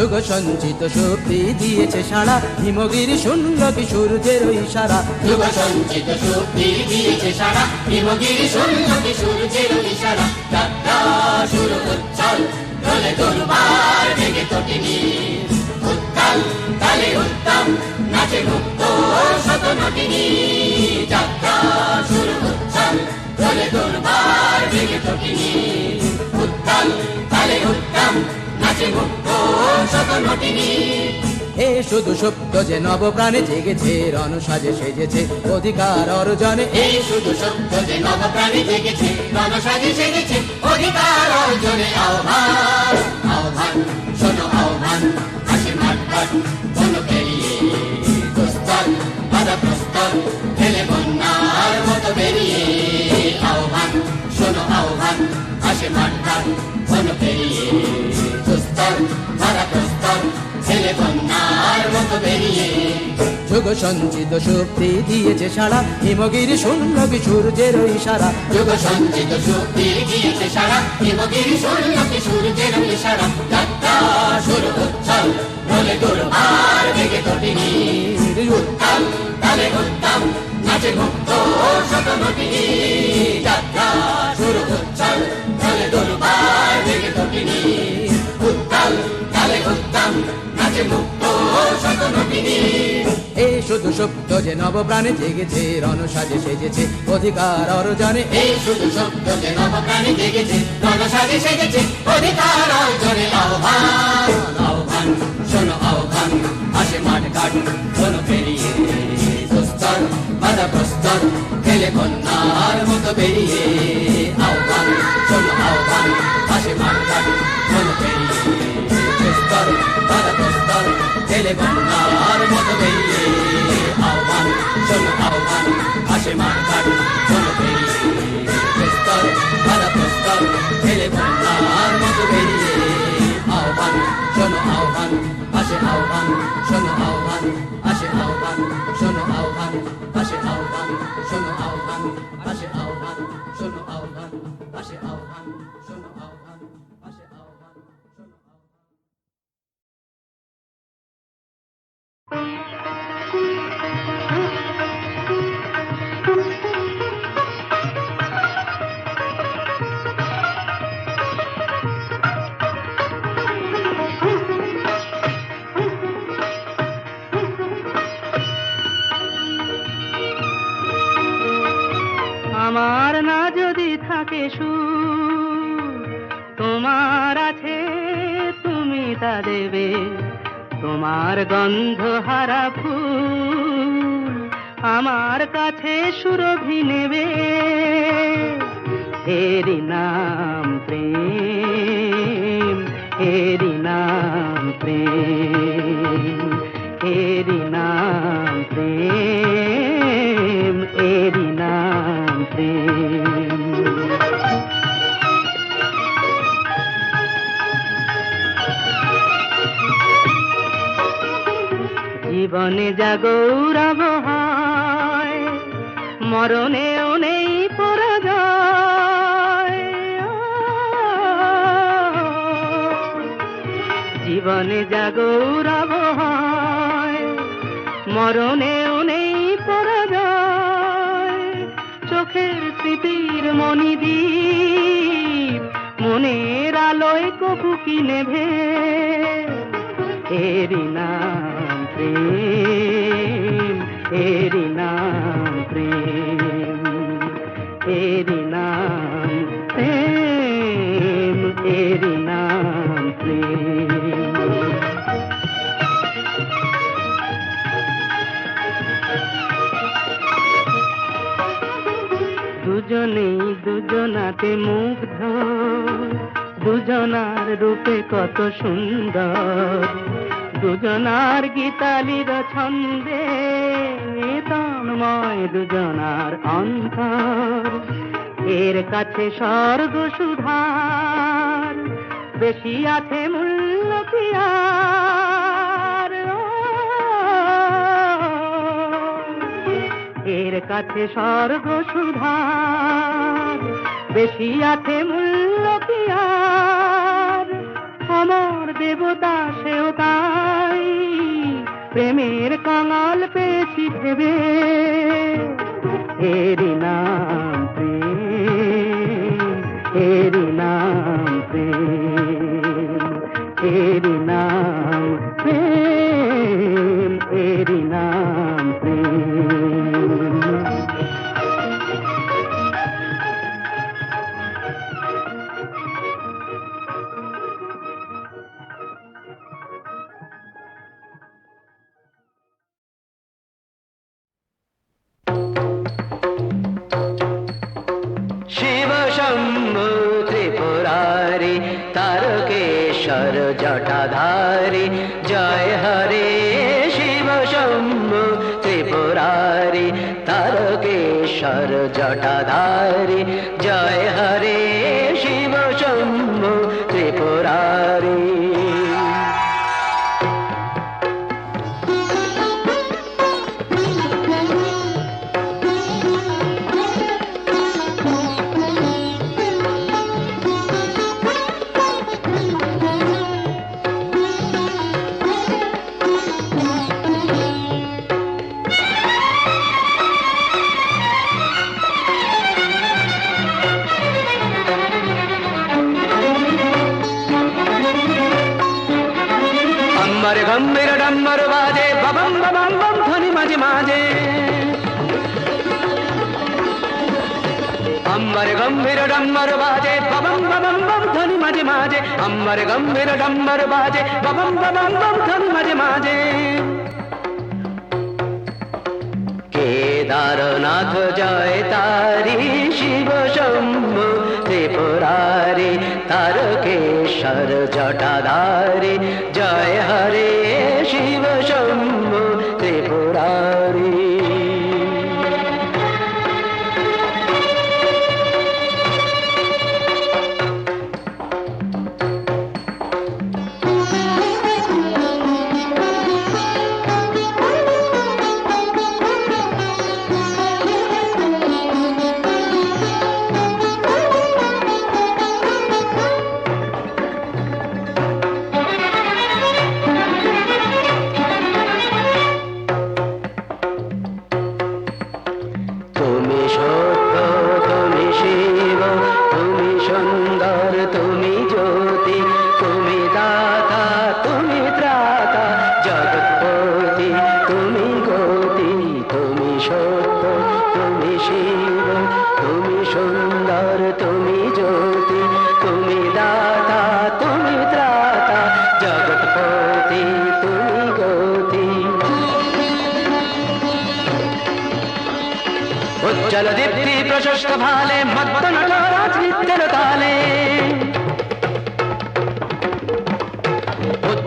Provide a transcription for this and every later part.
যুগ সঞ্চিত শক্তি দিয়েছে সারা। হিমগিরি শুনল কি সূর্যের ইশারা যুগ সঞ্চিত শক্তি দিয়েছে সারা। হিমগিরি শূন্য কি সূর্যের ইশারা যাত্রা শুরু দলে দুর্বার ভেঙে তটিনি উত্তাল, তালে উত্তম, নাচে মুক্ত শত যাত্রা দলে দুর্বার ভেঙে তটিনি উত্তাল, তালে উত্তম এ শুধু শব্দ যে নব প্রাণে জেগেছে, রণ সাজে সেজেছে, অধিকার অর্জনে। এই শুধু সত্য যে নবপ্রাণী জেগেছে রণসাজে সেজেছে, অধিকার অর্জনে আহ্বান আহ্বান, শোনো আহ্বান আহ্বান, শোনো আহ্বান পেরিয়ে প্রস্তর ফেলে বন্যার মতো বেরিয়ে। যুগ সঞ্চিত শক্তি দিয়েছে সারা হিমগিরি শুনল কি সূর্যের ইশারা যুগ সঞ্চিত শক্তি গিয়েছে সারা হিমগিরি শূন্য কি সূর্যের ইশারা যাত্রা শুরু উচ্ছল রোলে দুর্বার বেগে তটিনি উত্তাল তালে উত্তম নাচে মুক্ত শত নটিনি যাত্রা নাচে মুক্ত এই শুধু শব্দ যে নব প্রাণে জেগেছে রণ সাজে সেজেছে, অধিকার অর্জনে। এই শুধু শব্দ যে নবপ্রাণী জেগেছে, রণসাজে সেজেছে, অধিকার অর্জনে আহ্বান আহ্বান শোনো আহ্বান, আসে মাঠ ঘাট, বন পেরিয়ে দুস্তর বাধা প্রস্তর খেলে কন্যার মতো বেরিয়ে খেলে কন্যার মতো বেরিয়ে আহ্বান, শোনো, আহ্বান, আসে মাঠ ঘাট বন পেরিয়ে, প্রস্তর, বাধা প্রস্তর খেলে বন্যার মতো বেরিয়ে আহ্বান, শোনো, আহ্বান, আসে আহ্বান, শোনো, আহ্বান, আসে আহ্বান, শোনো, আহ্বান, আসে আহ্বান, শোনো, আহ্বান। আমার না যদি থাকে সুর তোমার আছে তুমি তা দেবে। তোমার গন্ধ হারা ফুল আমার কাছে সুরভি নেবে। হেরি নাম প্রেম হেরি নাম প্রেম এরি জীবনে যা গৌরব হয়। মরণেও নেই জীবনে যা গৌরব হয়। মরণেও নেই চোখের স্মৃতির মণিদ্বীপ, মনের আলোয় কবু কি নেভে? এরি নাম প্রেম এরি নাম প্রেম এরি নাম প্রেম এরি নাম প্রেম। দুজনেই দুজনাতে মুগ্ধ, দুজনার রূপে কত সুন্দর। দুজনার গীতালির ছন্দে তন্ময় দুজনার অন্তর। এর কাছে স্বর্গ সুধার, বেশি আছে মূল্য এর কাছে স্বর্গ সুধার, বেশি আছে মূল্য অমর দেবতা সেও তাই প্রেমের কাঙাল পেয়েছি ভেবে এরি নাম প্রেম এরি নাম প্রেম এরি জটাধারী জয় হরে শিব শম্ভু ত্রিপুরারি তারকেশ্বর জটাধারী জয় হরে শিব শম্ভু ত্রিপুরারি। মাঝে। অম্বর গম্ভীর ডম্বর বাজে, ববম ববম, বম ধ্বনি মাঝে মাঝে। অম্বর গম্ভীর ডম্বর বাজে, ববম ববম, বম ধ্বনি মাঝে মাঝে। কেদারনাথ জয় তারি শিব শম্ভু, ত্রিপুরারি তারকেশ্বর জটাধারী। জয় হরে শিব ত্রিপুরারি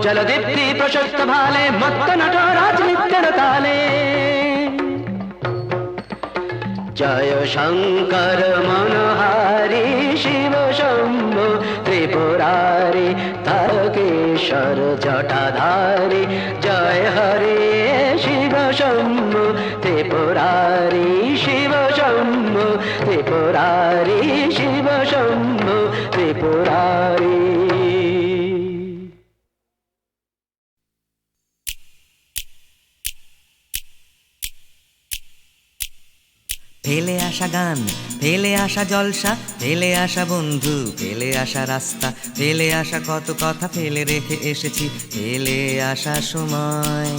দীপ্তি প্রশস্ত ভালে, মত্ত নটরাজ নৃত্যের তালে। জয় শঙ্কর মনোহারি শিব শম্ভু, ত্রিপুরারি তারকেশ্বর জটাধারী। জয় হরে শিব শম্ভু, ত্রিপুরারি শিব শম্ভু, ত্রিপুরারি শিব শম্ভু ত্রিপুরারি আসা গান ফেলে আসা জলসা ফেলে আসা বন্ধু ফেলে আসা রাস্তা ফেলে আসা কত কথা ফেলে রেখে এসেছি ফেলে আসা সময়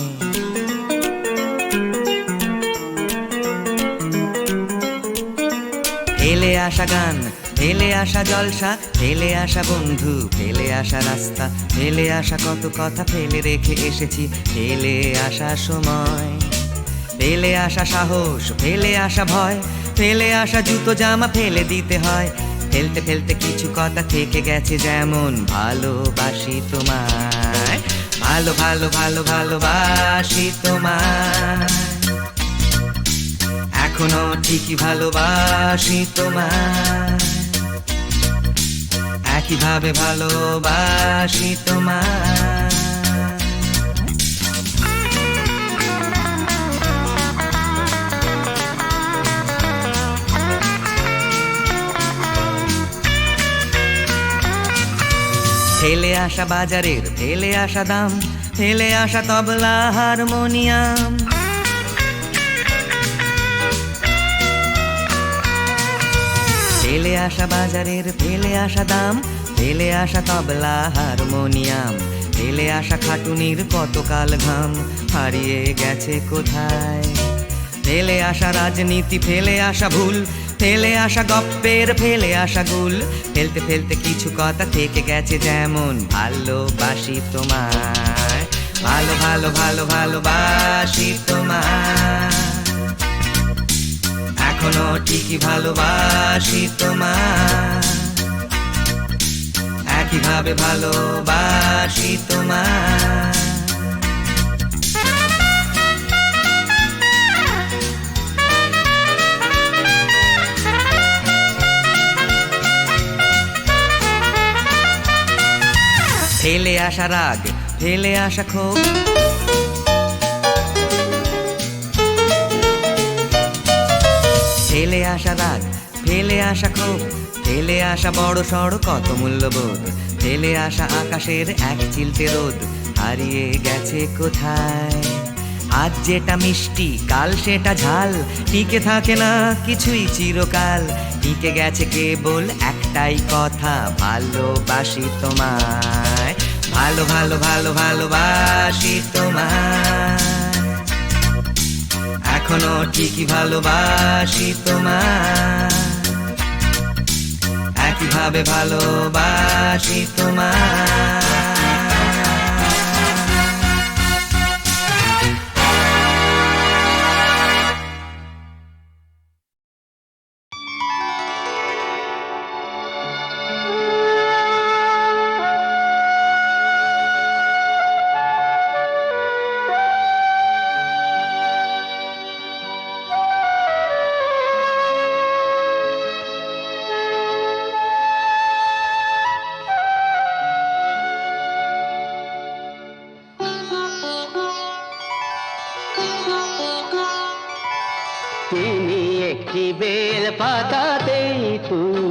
ফেলে আসা গান ফেলে আসা জলসা ফেলে আসা বন্ধু ফেলে আসা রাস্তা ফেলে আসা কত কথা ফেলে রেখে এসেছি ফেলে আসা সময় ফেলে আসা সাহস, ফেলে আসা ভয়, ফেলে আসা জুতো জামা ফেলে দিতে হয়। ফেলতে ফেলতে কিছু কথা থেকে গেছে যেমন, ভালোবাসি তোমায়, ভালো ভালো ভালো, ভালোবাসি তোমার এখনও ঠিকই ভালোবাসি তোমার একইভাবে ভালোবাসি তোমার ফেলে আসা বাজারের ফেলে আসা দাম ফেলে আসা তবলা হারমোনিয়াম। ফেলে আসা বাজারের ফেলে আসা দাম ফেলে আসা তবলা হারমোনিয়াম। ফেলে আসা খাটুনির কতকাল ঘাম, হারিয়ে গেছে কোথায়? ফেলে আসা রাজনীতি ফেলে আসা ভুল ফেলে আসা গপ্পের, ফেলে আসা গুল। ফেলতে ফেলতে কিছু কথা থেকে গেছে যেমন, ভালোবাসি তোমার ভালো ভালো ভালো, ভালোবাসি তোমায়। এখনও ঠিকই ভালোবাসি তোমার একইভাবে ভালোবাসি তোমার ফেলে আসা রাগ, ফেলে আসা ক্ষোভ। ফেলে আসা রাগ, ফেলে আসা ক্ষোভ, ফেলে আসা বড় সড় কত মূল্যবোধ, ফেলে আসা আকাশের এক চিলতে রোদ, হারিয়ে গেছে কোথায়? আজ যেটা মিষ্টি, কাল সেটা ঝাল, টিকে থাকে না কিছুই চিরকাল, টিকে গেছে কেবল একটাই কথা, ভালোবাসি তোমায়। ভালো ভালো ভালো ভালোবাসি তোমার এখনও ঠিকই ভালোবাসি তোমার একইভাবে ভালোবাসি তোমার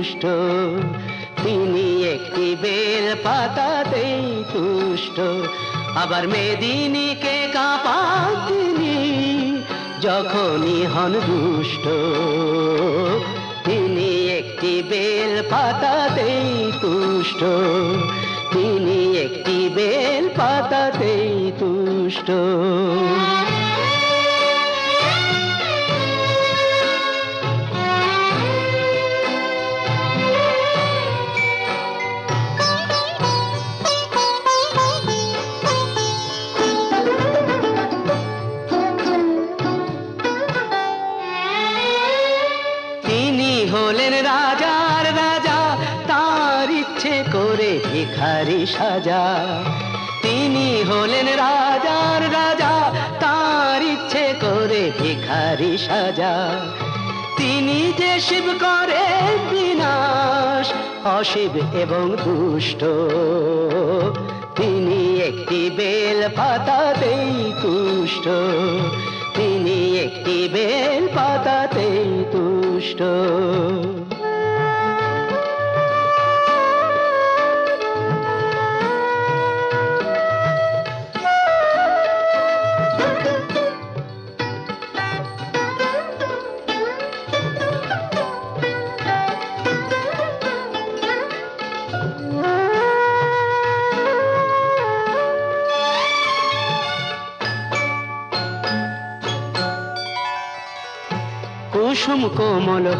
তুষ্ট। তিনি একটি বেল পাতাতেই তুষ্ট। আবার মেদিনীকে কাঁপান তিনি, যখনই হন দুষ্ট। তিনি একটি বেল পাতাতেই তুষ্ট। তিনি একটি বেল পাতাতেই তুষ্ট। ভিখারি সাজা। তিনি হলেন রাজার রাজা, তার ইচ্ছে করে ভিখারি সাজা। তিনি যে শিব করে বিনাশ, অশিব এবং দুষ্ট। তিনি একটি বেল পাতাতেই তুষ্ট। তিনি একটি বেল পাতাতেই তুষ্ট।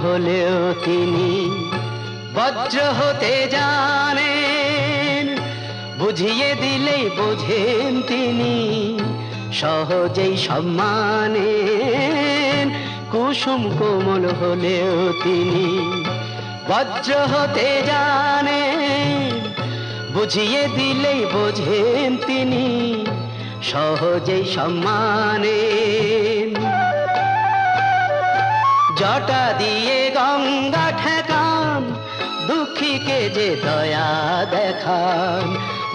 হলেও তিনি বজ্র হতে জানেন। বুঝিয়ে দিলেই বোঝেন তিনি সহজেই সম্মানেন। কুসুম কোমল হলেও তিনি বজ্র হতে জানেন। বুঝিয়ে দিলেই বোঝেন তিনি সহজেই সম্মানে জটা দিয়ে গঙ্গা ঠেকান, দুঃখীকে যে দয়া দেখান।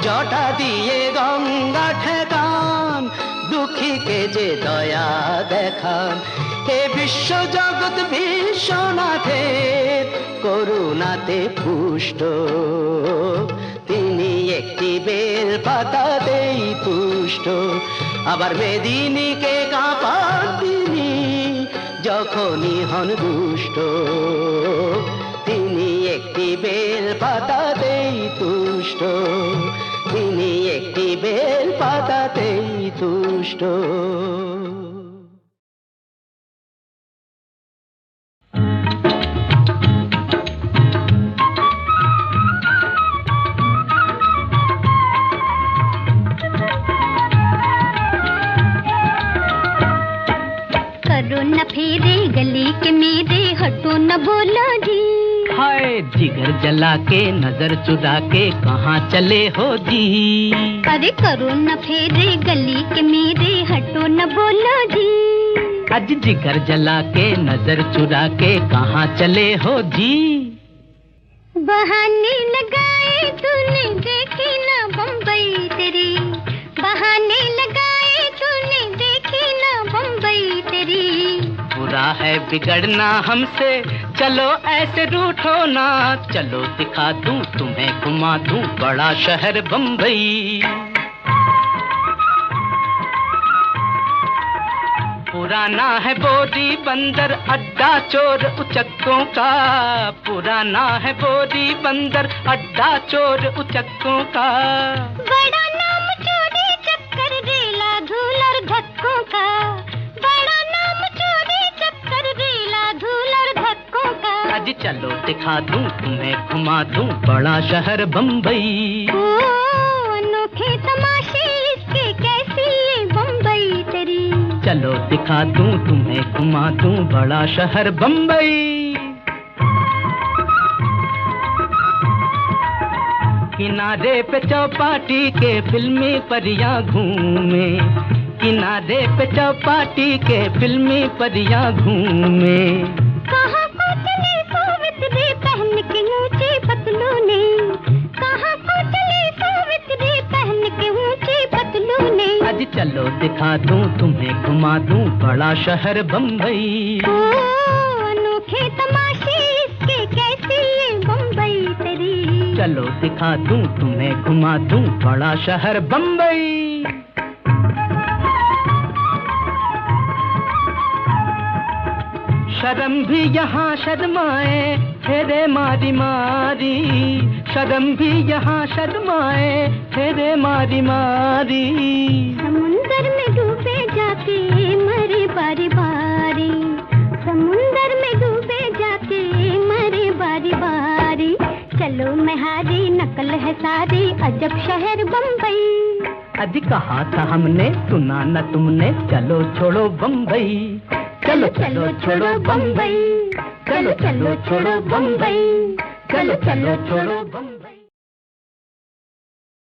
জটা দিয়ে গঙ্গা ঠেকান, দুঃখীকে যে দয়া দেখান। হে বিশ্ব জগৎ বিশ্বনাথের করুণাতে পুষ্ট, তিনি একটি বেল পাতাতেই তুষ্ট। আবার মেদিনীকে তিনি যখনই হন দুষ্ট তিনি একটি বেল পাতাতেই তুষ্ট। তিনি একটি বেল পাতাতেই তুষ্ট। जिगर जला के नज़र चुरा के कहाँ चले हो जी? अरे करो न फेरे गली के मेरे हटो न बोलो जी। अज जिगर जला के नज़र चुरा के कहाँ चले हो जी? बहाने लगाए तूने देखी ना बम्बई तेरी। बहाने लगाए तूने देखी ना बम्बई तेरी। बुरा है बिगड़ना हमसे चलो ऐसे रूठो ना। चलो दिखा दूँ, तुम्हें घुमा दूँ बड़ा शहर बम्बई पुराना है बोरी बंदर, अड्डा चोर उचक्कों का। पुराना है बोरी बंदर, अड्डा चोर उचक्कों का। चलो दिखा दूँ तुम्हें घुमा दूँ बड़ा शहर बम्बई अनोखे तमाशे इसके कैसी ये बम्बई तेरी? चलो दिखा दूँ तुम्हें घुमा दूँ बड़ा शहर बम्बई किनारे पे चौपाटी के फिल्मी परियाँ घूमे। किनारे पे चौपाटी के फिल्मी परियाँ घूमे। दिखा दूँ तुम्हें घुमा दूँ बड़ा शहर बम्बई अनोखे तमाशे इसके कैसे बम्बई तेरी? चलो दिखा दूँ तुम्हें घुमा दूँ बड़ा शहर बम्बई शर्म भी यहाँ शर्माए फेरे मारी मारी शर्म भी यहाँ शर्माए फेरे मारी मारी समुंदर में डूबे जाके मरे बारी बारी। समुंदर में डूबे जाके मरे बारी बारी। चलो मैं हारी नकल है सारी अजब शहर बम्बई आज कहा था हमने सुना न तुमने चलो छोड़ो बम्बई चलो चलो छोड़ो बम्बई। चलो चलो छोड़ो बम्बई। चलो चलो छोड़ो